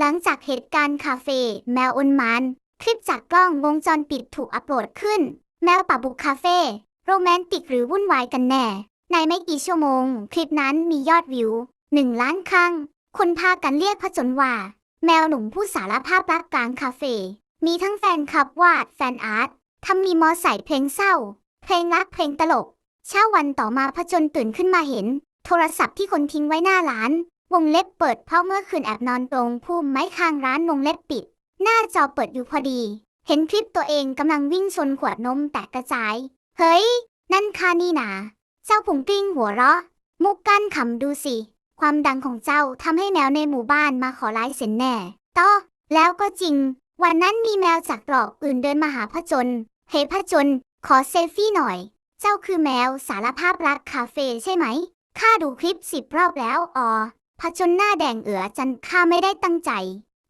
หลังจากเหตุการณ์คาเฟ่แมวอุนมานคลิปจากกล้องวงจรปิดถูกอัปโหลดขึ้น แมวป่าบุกคาเฟ่โรแมนติกหรือวุ่นวายกันแน่ ในไม่กี่ชั่วโมง คลิปนั้นมียอดวิวหนึ่งล้านครั้ง คนพากันเรียกพระจนว่า แมวหนุ่มผู้สารภาพรักกลางคาเฟ่มีทั้งแฟนคลับวาดแฟนอาร์ตทำมีมอใส่เพลงเศร้า เพลงรักเพลงตลก เช้าวันต่อมาพระจนตื่นขึ้นมาเห็น โทรศัพท์ที่คนทิ้งไว้หน้าร้าน วงเล็บเปิดเพราะเมื่อคืนแอบนอนตรงพุ่มไม้ข้างร้านวงเล็บปิด หน้าจอเปิดอยู่พอดี เห็นคลิปตัวเองกำลังวิ่งชนขวดนมแตกกระจาย เฮ้ย นั่นคานี่นาเจ้าผงกิ้งหัวเราะ มุกกั้นขำดูสิ ความดังของเจ้าทำให้แมวในหมู่บ้านมาขอลายเซ็นแน่ต่อแล้วก็จริง วันนั้นมีแมวจากตรอกอื่นเดินมาหาพระจน เฮ้พระจน ขอเซลฟี่หน่อย เจ้าคือแมวสารภาพรักคาเฟ่ใช่ไหมข้าดูคลิปสิบรอบแล้วอ๋อ พะจนหน้าแดงเอือจันข้าไม่ได้ตั้งใจ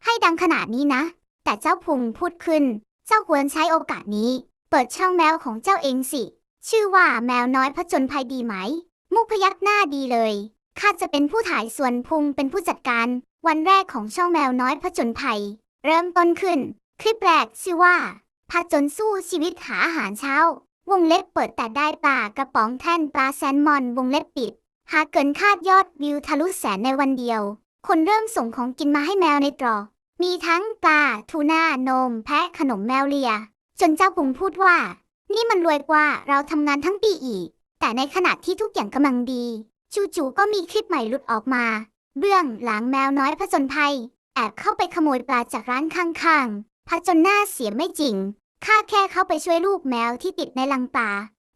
ให้ดังขนาดนี้นะ แต่เจ้าพุงพูดขึ้น เจ้าควรใช้โอกาสนี้ เปิดช่องแมวของเจ้าเองสิ ชื่อว่าแมวน้อยพะจนภัยดีไหม มุกพยักหน้าดีเลยข้าจะเป็นผู้ถ่ายส่วนพุงเป็นผู้จัดการ วันแรกของช่องแมวน้อยพะจนภัย เริ่มต้นขึ้น คลิปแรกชื่อว่าพะจนสู้ชีวิตหาอาหารเช้า วงเล็บเปิดแต่ได้ปลากระป๋องแท่นปลาแซลมอนวงเล็บปิด หากเกินคาดยอดวิวทะลุแสนในวันเดียว คนเริ่มส่งของกินมาให้แมวในตรอกมีทั้งปลาทูน่านม แพะขนมแมวเลีย จนเจ้าพุงพูดว่า นี่มันรวยกว่าเราทำงานทั้งปีอีก แต่ในขณะที่ทุกอย่างกำลังดีจู่ๆก็มีคลิปใหม่หลุดออกมา เบื้องหลังแมวน้อยผจญภัย แอบเข้าไปขโมยปลาจากร้านข้างๆผจญหน้าเสียไม่จริงข้าแค่เข้าไปช่วยลูกแมวที่ติดในลังปลา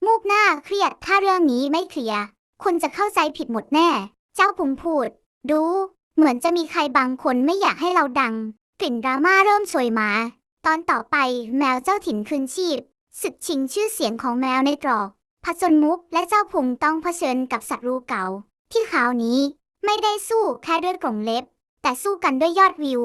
มูกหน้าเครียดถ้าเรื่องนี้ไม่เคลียร์ คนจะเข้าใจผิดหมดแน่ เจ้าพุงพูด ดู เหมือนจะมีใครบางคนไม่อยากให้เราดัง กลิ่นดราม่าเริ่มโชยมา ตอนต่อไปแมวเจ้าถิ่นคืนชีพศึกชิงชื่อเสียงของแมวในตรอกผจญมุกและเจ้าพุงต้องเผชิญกับศัตรูเก่า ที่คราวนี้ไม่ได้สู้แค่ด้วยกรงเล็บ แต่สู้กันด้วยยอดวิว